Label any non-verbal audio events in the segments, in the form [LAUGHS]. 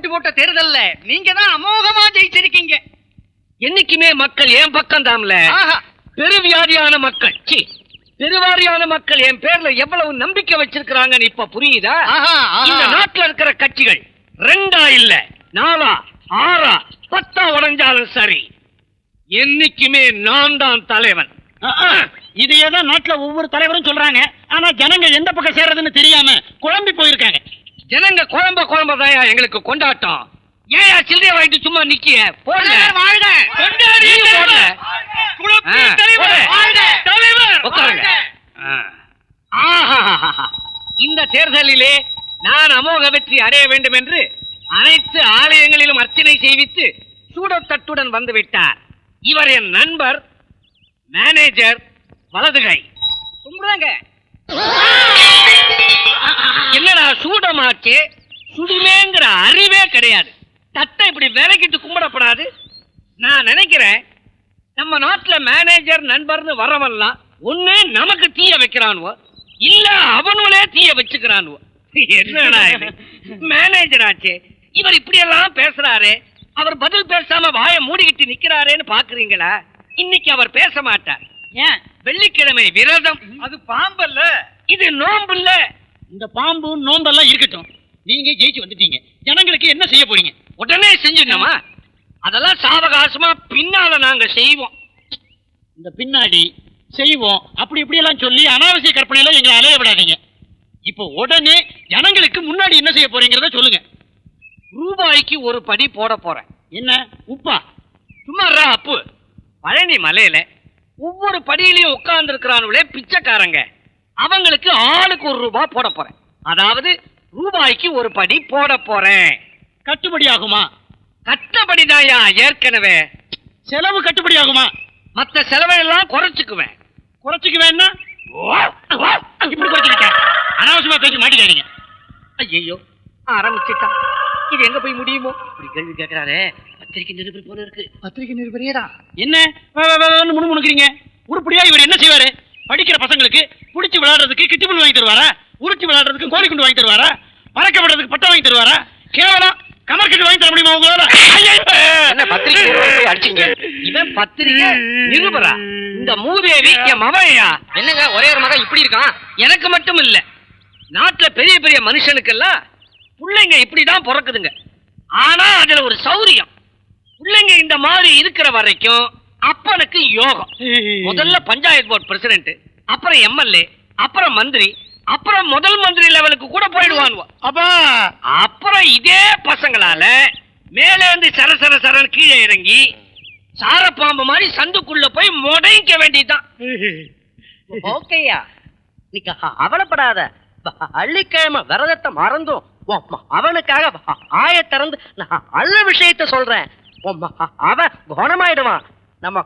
போட்டி போட்ட தேர்தல்ல நீங்க தான் அமோகமா ஜெயிச்சிருக்கீங்க. என்னைக்குமே மக்கள் என் பக்கம் ஆஹா. பெருவியாதியான மக்கள். சீ, பெருவாரியான மக்கள் என் பேர்ல எவ்வளவு நம்பிக்கை வச்சிருக்கிறாங்கன்னு இப்ப புரியுதா. இந்த நாட்டுல இருக்கிற கட்சிகள் ரெண்டா இல்ல நாலா ஆறா பத்தா உடைஞ்சாலும் சரி. என்னைக்குமே நான் தான் தலைவன். இதையே தான் நாட்டுல ஒவ்வொரு தலைவரும் சொல்றாங்க. ஆனா ஜனங்க எந்த பக்கம் சேர்றதுன்னு தெரியாம குழம்பி போயிருக்காங்க. ஜனங்க குழம்ப குழம்பதாயா எங்களுக்கு கொண்டாட்டம்? ஏயா சில்லறைய வாங்கிட்டு சும்மா நிக்கிய? போடல வாழ்க. கொண்டாடி போடல ஆ, போடு. உட்காருங்க. இந்த தேர்தலிலே நான் அமோக வெற்றி அடைய வேண்டும் என்று அனைத்து ஆலயங்களிலும் அர்ச்சனை செய்வித்து சூடத்தட்டுடன் வந்து விட்டார். இவர் என் நண்பர் மேனேஜர் வலதுகை. கும்பிடுங்க. சூடமாச்சு சுடுமேங்கிற அறிவே கிடையாது. தட்டை இப்படி விலகிட்டு கும்பிடப்படாது. நான் நினைக்கிறேன் நம்ம நாட்டுல மேனேஜர் நண்பர்னு வரவெல்லாம் ஒண்ணு நமக்கு தீய வைக்கிறானுவோ இல்ல அவனுங்களே தீய வச்சுக்கிறானுவோ. என்னடா மேனேஜர் ஆச்சே. இவர் இப்படி எல்லாம் பேசுறாரு. அவர் பதில் பேசாம வாயை மூடிக்கிட்டு நிக்கிறாரேன்னு பாக்குறீங்களா? இன்னைக்கு அவர் பேச மாட்டார். ஏன்? வெள்ளிக்கிழமை விரதம். அது பாம்பல்ல இது நோம்புல்ல இந்த பாம்பு நோம்பெல்லாம் இருக்கட்டும். நீங்க ஜெயிச்சு வந்துட்டீங்க. ஜனங்களுக்கு என்ன செய்ய போறீங்க? உடனே செஞ்சிடணுமா? அதெல்லாம் சாவகாசமா பின்னால நாங்க செய்வோம். இந்த பின்னாடி செய்வோம். அப்படி இப்படி எல்லாம் சொல்லி அனாவசிய கற்பனையில எங்களை அலைய விடாதீங்க. இப்போ உடனே ஜனங்களுக்கு முன்னாடி என்ன செய்ய போறீங்கிறத சொல்லுங்க. ரூபாய்க்கு ஒரு படி போட போறேன். என்ன? உப்பா? சும்மாரா அப்பு பழனி மலையில ஒவ்வொரு படியிலையும் உட்கார்ந்து இருக்கிறானுங்களே பிச்சைக்காரங்க. அவங்களுக்கு ஆளுக்கு ஒரு ரூபாய் போட போறேன் அதாவது ரூபாய்க்கு ஒரு படி போட போறேன் கட்டுப்படி ஆகுமா கட்டபடிதாயா ஏற்கனவே செலவு கட்டுப்படி ஆகுமா மத்த செலவையெல்லாம் குறைச்சுக்குவேன் குறைச்சிக்க வேணா இப்படி குறைச்சிக்கிட்டேன் அனாவசியமா பேசி மாட்டிக்காதீங்க ஐயோ ஆரம்பிச்சிட்டான் இது எங்க போய் முடியுமோ இப்படி கேள்வி கேட்கிறாரே பத்திரிக்கை நிருபர் போல இருக்கு பத்திரிகை நிருபரேடா என்ன முணுமுணுக்கிறீங்க உருப்படியா இவர் என்ன செய்வாரு படிக்கிற பசங்களுக்கு புடிச்சு விளையாடுறதுக்கு கிட்டிபுல் வாங்கி தருவாரா? உருட்டி விளையாடுறதுக்கு கோழி குண்டு வாங்கி தருவாரா? பறக்க விடுறதுக்கு பட்டம் வாங்கி தருவாரா? கேவலம். கமர்கட்டு வாங்கி தர முடியுமா உங்களால? என்ன போய் அடிச்சீங்க. இவன் பத்திரிக்கை நிருபரா? இந்த மூதேவி என் மவையா என்னங்க ஒரே ஒரு மகன் இப்படி இருக்கான்? எனக்கு மட்டும் இல்ல. நாட்டுல பெரிய பெரிய மனுஷனுக்கெல்லாம் பிள்ளைங்க இப்படிதான் பிறக்குதுங்க. ஆனா அதுல ஒரு சௌரியம். பிள்ளைங்க இந்த மாதிரி இருக்கிற வரைக்கும் அப்பனுக்கு யோகம். முதல்ல பஞ்சாயத்து போர்டு பிரசிடென்ட் அப்புறம் எம்எல்ஏ அப்புறம் மந்திரி அப்புறம் முதல் மந்திரி லெவலுக்கு கூட போயிடுவானுவோ. அப்பா! அப்புறம் இதே பசங்களால மேல இருந்து சர சர சரன்னு கீழே இறங்கி சாரப்பாம்பு மாதிரி சந்துக்குள்ள போய் முடைக்க வேண்டியதுதான். [LAUGHS] ஓகேயா? நீ அவலப்படாத அள்ளிக்கிழமை விரதத்தை மறந்தும் அவனுக்காக ஆய திறந்து நான் நல்ல விஷயத்த சொல்றேன். அவன் குணமாயிடுவான். நம்ம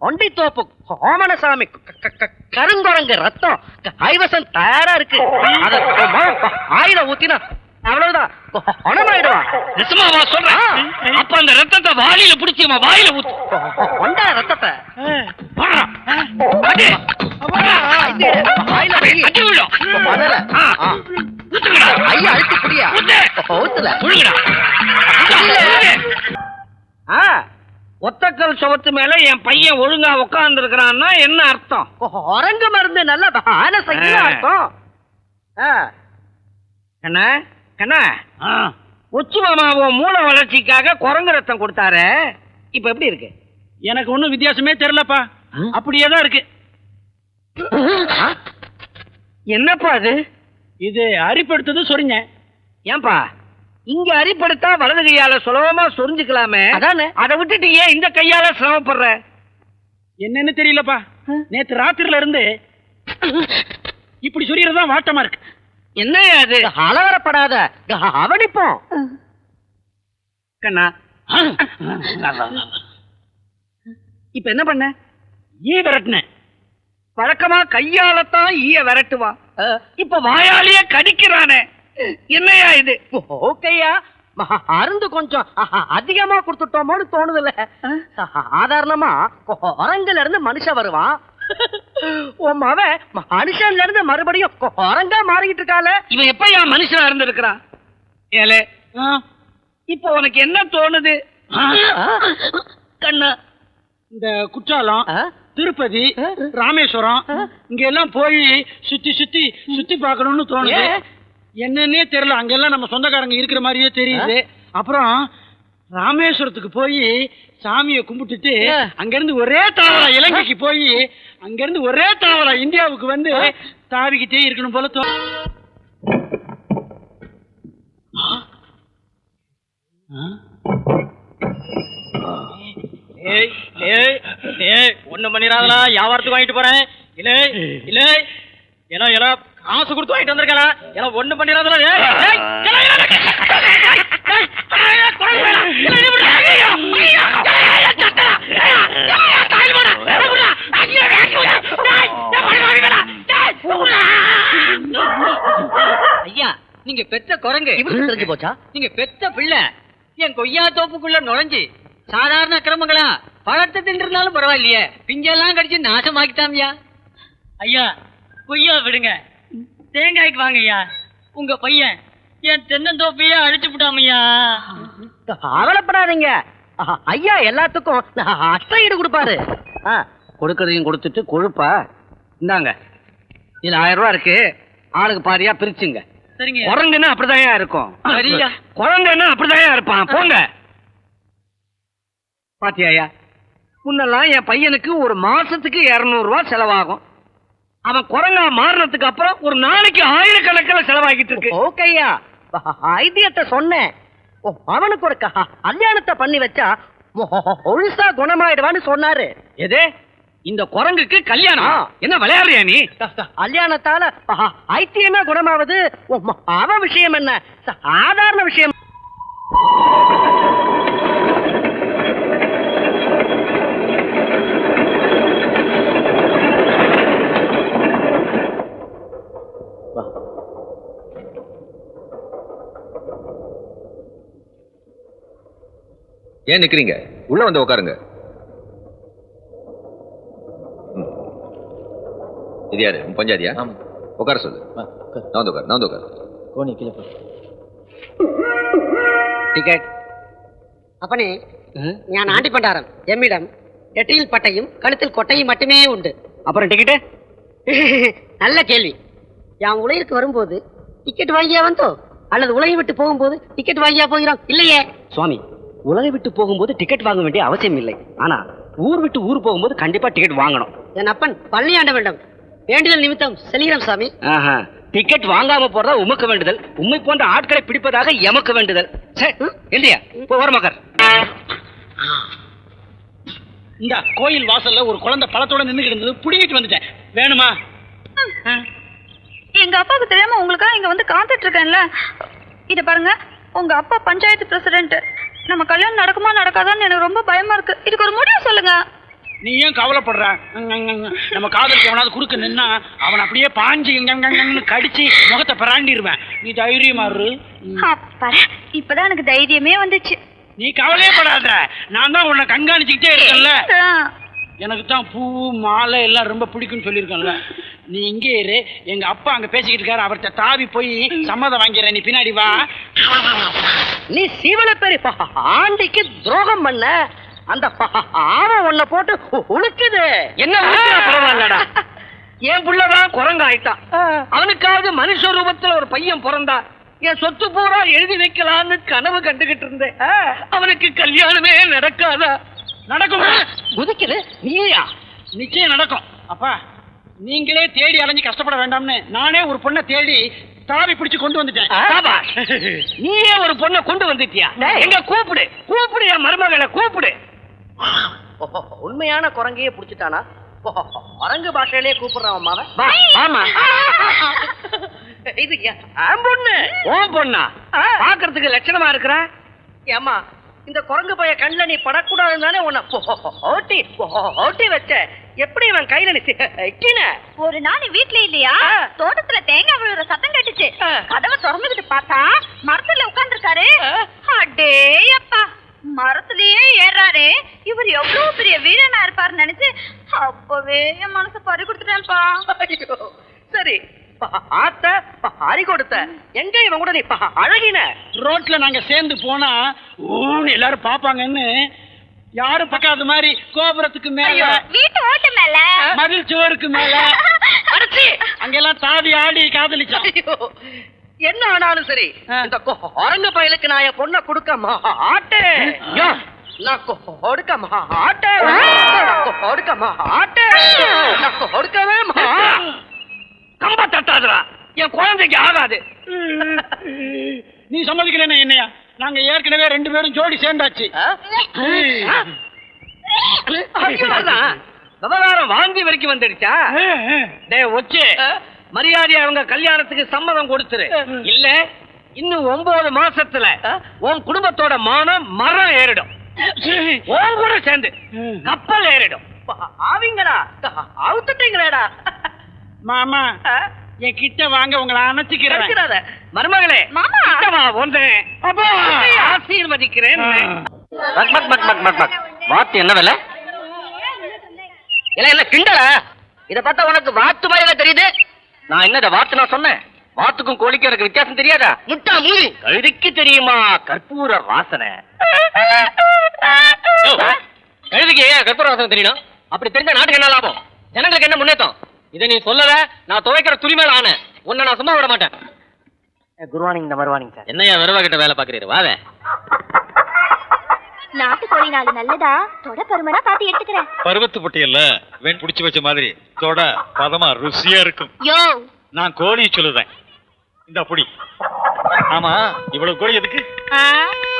ஒண்டித்தோப்பு கோமனசாமி க- க- க- கருங்குரங்கு ரத்தம் கைவசம் தயாரா இருக்கு. அத ஆயில ஊத்தினா அவ்வளவுதான். குணமாயிடுவான் நிசமாவா சொல்றேன். அப்ப அந்த ரத்தத்தை வாயில பிடிச்சி அவன் வாயில ஊத்து. கொண்டா ரத்தத்தை. ஐயா அழுத்தி ஊத்து. ஊத்துல. ஆ, ஒத்தக்கல் சுவத்து மேல என் பையன் ஒழுங்கா உட்கார்ந்து இருக்கிறான்னா என்ன அர்த்தம்? குரங்கு மருந்து நல்ல அர்த்தம். ஆ. கண்ணா கண்ணா. உச்சி மாமா உன் மூளை வளர்ச்சிக்காக குரங்கு ரத்தம் கொடுத்தாரு. இப்ப எப்படி இருக்கு? எனக்கு ஒண்ணும் வித்தியாசமே தெரியலப்பா. அப்படியே தான் இருக்கு. என்னப்பா அது? இது அரிப்படுத்தது சொரிங்க ஏன்பா? இங்க அரிப்படுத்தா வலது கையால சுலபமா சொரிஞ்சுக்கலாமே. அதானே. அதை விட்டுட்டு ஏன் இந்த கையால சிரமப்படுற? என்னன்னு தெரியலப்பா. நேத்து ராத்திரில இருந்து இப்படி தான் வாட்டமா இருக்கு. என்னய்யா அது? அலவரப்படாத. அவனிப்போம். கண்ணா. இப்ப என்ன பண்ண? ஈ விரட்டினேன் வழக்கமா கையாலத்தான் ஈய விரட்டுவா. இப்ப வாயாலேயே கடிக்கிறானே. என்னையா இது? ஓகேயா. மருந்து கொஞ்சம். அதிகமா கொடுத்துட்டோமோன்னு தோணுதுல்ல. சாதாரணமா குரங்குல இருந்து மனுஷன் வருவான். உன் மவன் மனுஷன்ல இருந்து மறுபடியும் குரங்கா மாறிக்கிட்டு இருக்கால இவன் எப்ப என் மனுஷனா இருந்திருக்கிறான் ஏலே இப்போ உனக்கு என்ன தோணுது? கண்ணா இந்த குற்றாலம்? திருப்பதி? ராமேஸ்வரம்? இங்க எல்லாம் போய் சுத்தி சுத்தி சுத்தி பார்க்கணும்னு தோணுது? என்னன்னே தெரியல. அங்கெல்லாம் நம்ம சொந்தக்காரங்க இருக்கிற மாதிரியே தெரியுது. அப்புறம் ராமேஸ்வரத்துக்கு போய் சாமியை கும்பிட்டுட்டு ஆ. அங்க இருந்து ஒரே தாவரா இலங்கைக்கு போய் அங்க இருந்து ஒரே தாவரா இந்தியாவுக்கு வந்து தாவிக்கிட்டே இருக்கணும் போல தோ ஏய் ஏய் ஏய் ஒண்ணு பண்ணிராதலா வியாபாரத்துக்கு வாங்கிட்டு போறேன். இல்ல இல்ல ஏன்னா ஏன்னா காசு கொடுத்து வாங்கிட்டு வந்திருக்கலாம் ஏன்னா ஒண்ணு விடுடா. ஐயா நீங்க பெத்த குரங்கு. இவருக்கு தெரிஞ்சு போச்சா? நீங்க பெத்த பிள்ளை. என் கொய்யா தோப்புக்குள்ள நுழைஞ்சு சாதாரண அக்கிரமங்களா பழத்தை தின்றிருந்தாலும் பரவாயில்லையே. பிஞ்செல்லாம் கடிச்சு நாசமாக்கிட்டாமியா. ஐயா கொய்யா விடுங்க. தேங்காய்க்கு வாங்க ஐயா உங்க பையன் என் தென்னந்தோப்பையே அழிச்சு விட்டாமையா. கவலைப்படாதீங்க. அ- ஐயா எல்லாத்துக்கும் அஷ்ட ஈடு கொடுப்பாரு. ஆ, கொடுக்கறதையும் கொடுத்துட்டு கொழுப்பா. இந்தாங்க. இதுல ஆயிரம் ரூபாய் இருக்கு. ஆளுக்கு பாதியா பிரிச்சுங்க. சரிங்க. குரங்குன்னா அப்படிதான் இருக்கும். சரியா. குழந்தைன்னா அப்படிதான் இருப்பான். போங்க. பாத்தியாயா முன்னெல்லாம் என் பையனுக்கு ஒரு மாசத்துக்கு இருநூறு ரூபாய் செலவாகும். அவன் குரங்கா மாறினதுக்கு அப்புறம் ஒரு நாளைக்கு ஆயிரக்கணக்கில் செலவாகிட்டு இருக்கு. ஓகேயா. ஐதியத்தை சொன்னேன். அவனுக்கு ஒரு கல்யாணத்தை பண்ணி வச்சா ஒழுசா குணமாயிடுவான்னு சொன்னாரு. எது? இந்த குரங்குக்கு கல்யாணம். என்ன விளையாடுறியா நீ? கல்யாணத்தால ஐத்தியமே குணமாவது? அவன் விஷயம் என்ன? சாதாரண விஷயம். ஏன் நிக்கிறீங்க? உள்ள வந்து உட்காருங்க இது யாரு? பஞ்சாதியா? ஆமா. உட்கார சொல்லு. நான் வந்து உட்கார் நான் வந்து உட்கார் டிக்கெட். அப்பனே ஞான் ஆண்டி பண்டாரம். எம்மிடம் நெற்றியில் பட்டையும் கழுத்தில் கொட்டையும் மட்டுமே உண்டு. அப்புறம் டிக்கெட் [LAUGHS] நல்ல கேள்வி. என் உலகிற்கு வரும்போது டிக்கெட் வாங்கியா வந்தோ? அல்லது உலகை விட்டு போகும்போது டிக்கெட் வாங்கியா போகிறோம்? இல்லையே. சுவாமி உலகை விட்டு போகும்போது டிக்கெட் வாங்க வேண்டிய அவசியம் இல்லை. ஆனா ஊர் விட்டு ஊர் போகும்போது கண்டிப்பா டிக்கெட் வாங்கணும். என் அப்பன் பள்ளி ஆண்ட வேண்டும் வேண்டுதல் நிமித்தம் செல்கிறோம் சாமி. டிக்கெட் வாங்காம போறதா உமக்கு வேண்டுதல்? உண்மை போன்ற ஆட்களை பிடிப்பதாக எமக்கு வேண்டுதல். சே, இல்லையா போ ஓரமாக்கர் இந்த கோயில் வாசல்ல ஒரு குழந்தை பழத்தோட நின்னுக்கிட்டு இருந்தது புடிங்கிட்டு வந்துட்டேன். வேணுமா? எங்க அப்பாவுக்கு தெரியாம உங்களுக்காக இங்க வந்து காத்துட்டு இருக்கேன்ல. இத பாருங்க உங்க அப்பா பஞ்சாயத்து பிரசிடென்ட் நம்ம கல்யாணம் நடக்குமா நடக்காதான்னு எனக்கு ரொம்ப பயமா இருக்கு. இதுக்கு ஒரு முடிவு சொல்லுங்க. நீ ஏன் கவலைப்படுற. நம்ம காதலுக்கு எவனாவது குறுக்க நின்னா அவன் அப்படியே பாஞ்சு அங்கன்னு கடிச்சு முகத்தை பிராண்டிடுவேன் நீ தைரியமா இரு. இப்பதான் எனக்கு தைரியமே வந்துச்சு. நீ கவலையே படாத. நான் தான் உன்னை கண்காணிச்சுக்கிட்டே இருக்கேன்ல. எனக்கு தான் பூ மாலை எல்லாம் ரொம்ப பிடிக்கும்னு சொல்லியிருக்கேன்ல. நீ இங்கே இரு. எங்க அப்பா அங்க பேசிக்கிட்டு இருக்காரு. அவர்கிட்ட தாவி போய் சம்மதம் வாங்கிறேன் நீ பின்னாடி வா. நீ சீவல பெரிய ஆண்டிக்கு துரோகம் பண்ண. அந்த ஆவம் உன்னை போட்டு உழுக்குது என்ன பரவாயில்லடா. [LAUGHS] என் புள்ளதான் குரங்கு ஆயிட்டான். அவனுக்காவது மனுஷ ரூபத்துல ஒரு பையன் பிறந்தா. என் சொத்து பூரா எழுதி வைக்கலான்னு கனவு கண்டுகிட்டு இருந்தேன். அவனுக்கு கல்யாணமே நடக்காதா? நடக்கும். குதிக்குது நீயா? நிச்சயம் நடக்கும். அப்பா நீங்களே தேடி அலைஞ்சு கஷ்டப்பட வேண்டாம்னு நானே ஒரு பொண்ணை தேடி தாவி பிடிச்சு கொண்டு வந்துட்டேன். சாபாஷ். நீயே ஒரு பொண்ணை கொண்டு வந்துட்டியா? டேய். எங்க கூப்பிடு. கூப்பிடு என் மருமகளை கூப்பிடு. உண்மையான குரங்கையே புடிச்சிட்டானா? குரங்கு பாஷையிலே கூப்பிடுறான் மாவ வா, ஆமா. இது என் பொண்ணு. உன் பொண்ணா? பாக்குறதுக்கு லட்சணமா இருக்கிற? ஏமா இந்த குரங்கு பைய கண்ணுல நீ படக்கூடாதுன்னு தானே உன்னை ஓட்டி ஓட்டி வச்ச? எப்படி இவன் கையில நீ சிக்கின ஒரு நாள் வீட்ல இல்லையா? தோட்டத்துல தேங்காய் விழுற சத்தம் கேட்டுச்சு. கதவை திறந்துகிட்டு பார்த்தா மரத்துல உட்கார்ந்துருக்காரு. அடே அப்பா மரத்திலேயே ஏறாரு இவர் எவ்வளவு பெரிய வீரனா இருப்பாருன்னு நினைச்சு அப்பவே என் மனசை பறி கொடுத்துட்டேன்ப்பா ஐயோ, சரி ப- ஆத்த ப- அறி கொடுத்த. எங்க இவன் கூட நீ ப- அழகின? ரோட்ல நாங்க சேர்ந்து போனா ஊன்னு எல்லாரும் பாப்பாங்கன்னு யாரும் பார்க்காத மாதிரி கோபுரத்துக்கு மேல வீட்டு ஓட்டு மேல. மதில் சுவருக்கு மேல. [LAUGHS] அங்கெல்லாம் தாவி ஆடி காதலிச்சான். என்ன ஆனாலும் சரி. இந்த குரங்கு பயலுக்கு நான் என் பொண்ணை கொடுக்க மாட்டேன். நான் கொடுக்க மாட்டேன். கொடுக்க மாட்டேன். நான் கொடுக்கவே மாட்டேன். கம்ப தட்டாதுடா. என் குழந்தைக்கு ஆகாது. நீ சம்மதிக்கிறேன்னு என்னையா? நாங்க ஏற்கனவே ரெண்டு பேரும் ஜோடி சேர்ந்தாச்சு விவகாரம் வாந்தி வரைக்கும் வந்துடுச்சா டேய் ஒச்சு மரியாதை அவங்க கல்யாணத்துக்கு சம்மதம் கொடுத்துரு இல்ல இன்னும் ஒன்பது மாசத்துல உன் குடும்பத்தோட மானம் மரம் ஏறிடும் உன் கூட சேர்ந்து கப்பல் ஏறிடும் ஆவிங்கடா அவுத்துட்டீங்களேடா மாமா என் கிட்ட வாங்க உங்களை அணைச்சிக்கிறேன். மருமகளே மாமா. ஆசீர்வதிக்கிறேன். பக் பக் பக் பக் பக் பக். வாத்து என்ன விலை? இல்ல இல்ல கிண்டல? இத பார்த்தா உனக்கு வாத்து மாதிரி தெரியுது. நான் என்ன வாத்து நான் சொன்னேன்? வாத்துக்கும் கோழிக்கும் எனக்கு வித்தியாசம் தெரியாதா? முட்டா மூலி கழுதிக்கு தெரியுமா? கற்பூர வாசனை. கழுதிக்கு ஏன் கற்பூர வாசனை தெரியணும்? அப்படி தெரிஞ்ச நாட்டுக்கு என்ன லாபம்? ஜனங்களுக்கு என்ன முன்னேற்றம்? இதை நீ சொல்லல நான் துவைக்கிற துணி மேல ஆன. உன்னை நான் சும்மா விட மாட்டேன். குட் மார்னிங் இந்த மறுவானிங் சார் என்னையா வெறுவா கிட்ட வேலை பாக்குறீரு வாவே நாட்டுக்கோழி நாலு நல்லதா? தொட பருமனா பார்த்து எடுத்துக்கிறேன். பருவத்து பொட்டியல்ல வெண் புடிச்சு வச்ச மாதிரி தொட பதமா ருசியா இருக்கும். யோ! நான் கோழி சொல்லுறேன். இந்த பொடி. ஆமா இவ்வளவு கோழி எதுக்கு? ஆ,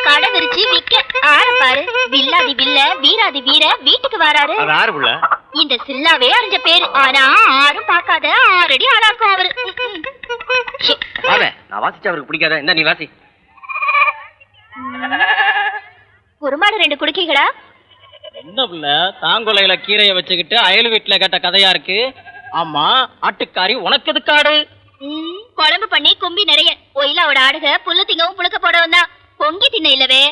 கடை விரிச்சு விக்க. ஆற பாரு. வில்லாதி வில்ல வீராதி வீர வீட்டுக்கு வராரு. அது ஆறு புள்ள? இந்த சில்லாவே அறிஞ்ச பேரு. ஆனா ஆரும் பார்க்காத ஆறடி ஆளா இருக்கும் அவரு. ம், ம். வாவே. நான் வாசிச்சா அவருக்கு பிடிக்காத? இந்த நீ வாசி. குருமாடு ரெண்டு குடுக்கீங்களா என்ன பிள்ளை? தாங்கொலையில கீரைய வச்சுக்கிட்டு அயல் வீட்டுல கேட்ட கதையா இருக்கு? ஆமா ஆட்டுக்காரி உனக்கு எதுக்காடு? ம், குழம்பு பண்ணி கும்பி நிறைய. ஒயிலாவோட ஆடுக புல்லு திங்கவும் புழுக்க போடவும் தான் பொங்கி தின்ன இல்லவே.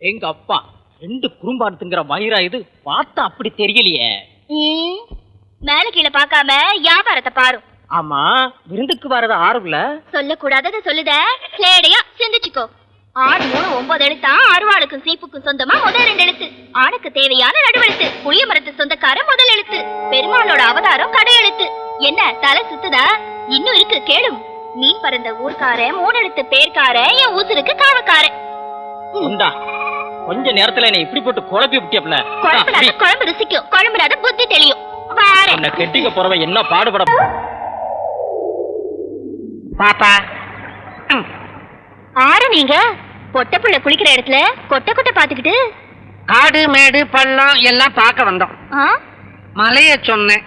எங்க அப்பா ரெண்டு குறும்பாடுத்துங்கிற மயிரா இது? பார்த்தா அப்படி தெரியலையே. ம், மேல கீழே பார்க்காம வியாபாரத்தை பாரு. ஆமா விருந்துக்கு வரது ஆறுல. சொல்லக்கூடாதத சொல்லுத. சேடையா சிந்திச்சுக்கோ. ஆறு மூணு ஒன்பது எழுத்தா அருவாளுக்கும் சீப்புக்கும் சொந்தமா முதல் ரெண்டு எழுத்து. ஆணுக்கு தேவையான நடுவெழுத்து புளிய மரத்து சொந்தக்கார முதல் எழுத்து. பெருமாளோட அவதாரம் கடை எழுத்து. என்ன தலை சுத்துதா? இன்னும் இருக்கு கேளும். மீன் பறந்த ஊர்க்காரன் மூணு எழுத்து பேர்க்கார என் ஊசருக்கு காவக்காரன். உண்டா கொஞ்ச நேரத்துல என்னை இப்படி போட்டு குழப்பி விட்டியப்ல குழம்புனாத குழம்பு ருசிக்கும். குழம்புனாத புத்தி தெளியும். வாரேன். கெட்டிக்க போறவ என்ன பாடுபட பாப்பா. ஆறு நீங்க? பொட்ட புள்ள குளிக்கிற இடத்துல கொட்டை கொட்டை பாத்துக்கிட்டு காடு மேடு பள்ளம் எல்லாம் பார்க்க வந்தோம். ஆ? மலைய சொன்னேன்.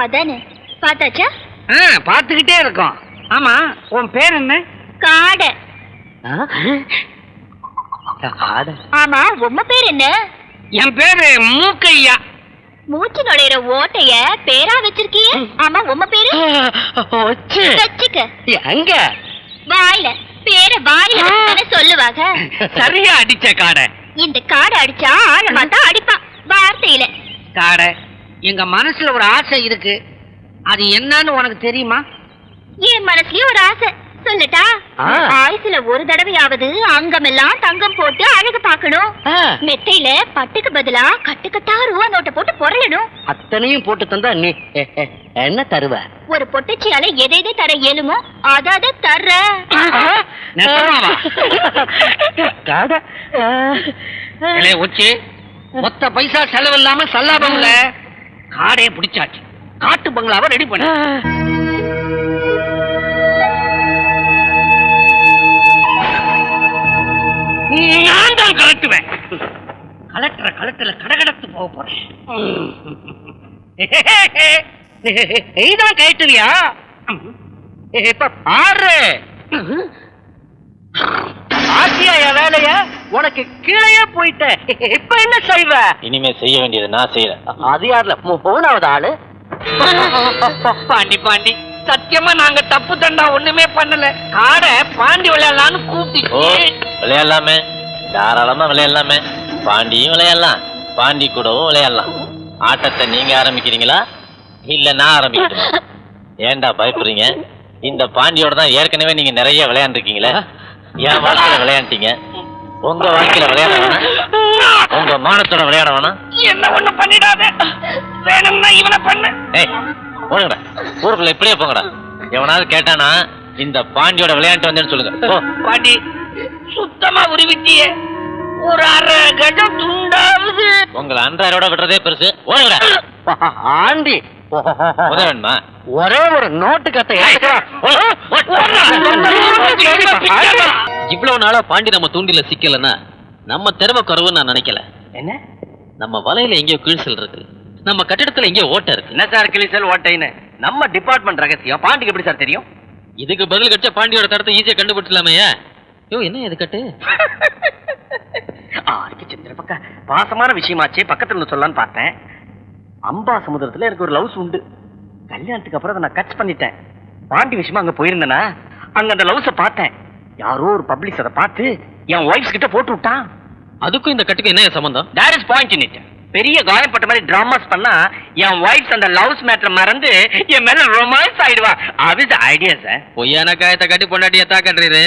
அதானே. பார்த்தாச்சா? ஆ பார்த்துக்கிட்டே இருக்கோம். ஆமா உன் பேர் என்ன? காடை. ஆமா உம்ம பேர் என்ன? என் பேரு மூக்கையா. மூச்சு நுழையிற ஓட்டைய பேரா வச்சிருக்கிய? ஆமா உம்ம பேரு? வச்சுக்க. எங்க வாயில பேர வாயில சொல்லுவாங்க. சரியா அடிச்ச காடை. இந்த காடை அடிச்சா ஆழமா தான் அடிப்பான். வார்த்தையில. காடை. எங்க மனசுல ஒரு ஆசை இருக்கு. அது என்னன்னு உனக்கு தெரியுமா? என் மனசுலயும் ஒரு ஆசை. சொல்லட்டா. ஆயுசுல ஒரு தடவையாவது அங்கமெல்லாம் தங்கம் போட்டு அழகு பார்க்கணும். மெத்தையில பட்டுக்கு பதிலா கட்டுக்கட்டா ரூபா நோட்டை போட்டு பொருளணும் அத்தனையும் போட்டு தந்தா நீ என்ன தருவ? ஒரு பொட்டச்சியால எதை எதை தர இயலுமோ அதாவது தர்ற? காடை உச்சி மொத்த பைசா செலவு இல்லாம சல்லாபம்ல காடையை பிடிச்சாச்சு. காட்டு பங்களாவை ரெடி பண்ண. கலட்டுற கலட்டுல கடகடத்து போக போறேன். நீதான் கயட்டுறியா இப்ப பாரு. ஆசியா என் வேலைய உனக்கு கீழே போயிட்ட. இப்ப என்ன செய்வ? இனிமே செய்ய வேண்டியது நான் செய்யறேன் அது யாருல? மூணாவது ஆளு. பாண்டி பாண்டி சத்தியமா நாங்க தப்பு தண்டா ஒண்ணுமே பண்ணல. காடை பாண்டி விளையாடலான்னு கூப்பிட்டு விளையாடலாமே. தாராளமா விளையாடலாமே. பாண்டியும் விளையாடலாம். பாண்டி கூடவும் விளையாடலாம். ஆட்டத்தை நீங்க ஆரம்பிக்கிறீங்களா? இல்ல நான் ஆரம்பிக்கட்டுமா? ஏன்டா பயப்படுறீங்க? இந்த பாண்டியோட தான் ஏற்கனவே நீங்க நிறைய விளையாண்டுருக்கீங்களே. என் வாழ்க்கையில விளையாண்டீங்க. உங்க வாழ்க்கையில விளையாட வேணாம். உங்க மானத்தோட விளையாட வேணாம். என்ன ஒண்ணு பண்ணிடாத. வேணும்னா இவனை பண்ணு. ஏய் போங்கடா. ஊருக்குள்ள இப்படியே போங்கடா. எவனாவது கேட்டானா இந்த பாண்டியோட விளையாண்டு வந்தேன்னு சொல்லுங்க. பாண்டி சுத்தமா உருவிட்டியே. ஒரு அரை கஜம் துண்டாவது. உங்களை அன்றாரோட விடுறதே பெருசு. ஓடுங்கடா ஆண்டி. ஒரே ஒரு நோட்டு கத்தை. இவ்வளவு நாளா பாண்டி நம்ம தூண்டில சிக்கலன்னா நம்ம திறமை குறைவுன்னு நான் நினைக்கல. என்ன? நம்ம வலையில எங்கேயோ கிழிசல் இருக்கு. நம்ம கட்டிடத்துல எங்கேயோ ஓட்டை இருக்கு. என்ன சார் கிளிசல் ஓட்டைன்னு? நம்ம டிபார்ட்மெண்ட் ரகசியம். பாண்டிக்கு எப்படி சார் தெரியும்? இதுக்கு பதில் கட்ட பாண்டியோட தடத்தை ஈஸியா கண்டுபிடிச்சலாமே யோ என்ன இது கட்டு? [LAUGHS] ஆருக்கு சந்திர பக்கா பாசமான விஷயமாச்சே பக்கத்துல இருந்து சொல்லலாம்னு பார்த்தேன். அம்பா சமுதிரத்துல எனக்கு ஒரு லவ்ஸ் உண்டு. கல்யாணத்துக்கு அப்புறம் அதை நான் கட்ச் பண்ணிட்டேன். பாண்டி விஷயமா அங்க போயிருந்தேனா அங்க அந்த லவ்ஸ பார்த்தேன். யாரோ ஒரு பப்ளிக் அதை பார்த்து என் ஒய்ஃப் கிட்ட போட்டு விட்டான் அதுக்கும் இந்த கட்டுக்கும் என்ன சம்பந்தம்? There is point in it பெரிய காயப்பட்ட மாதிரி டிராமாஸ் பண்ணா என் ஒய்ஃப் அந்த லவ்ஸ் மேட்டர் மறந்து என் மேல ரொமான்ஸ் ஆயிடுவா. அது ஐடியா சார் பொய்யான காயத்தை கட்டி பொண்டாட்டிய தாக்கன்றீரு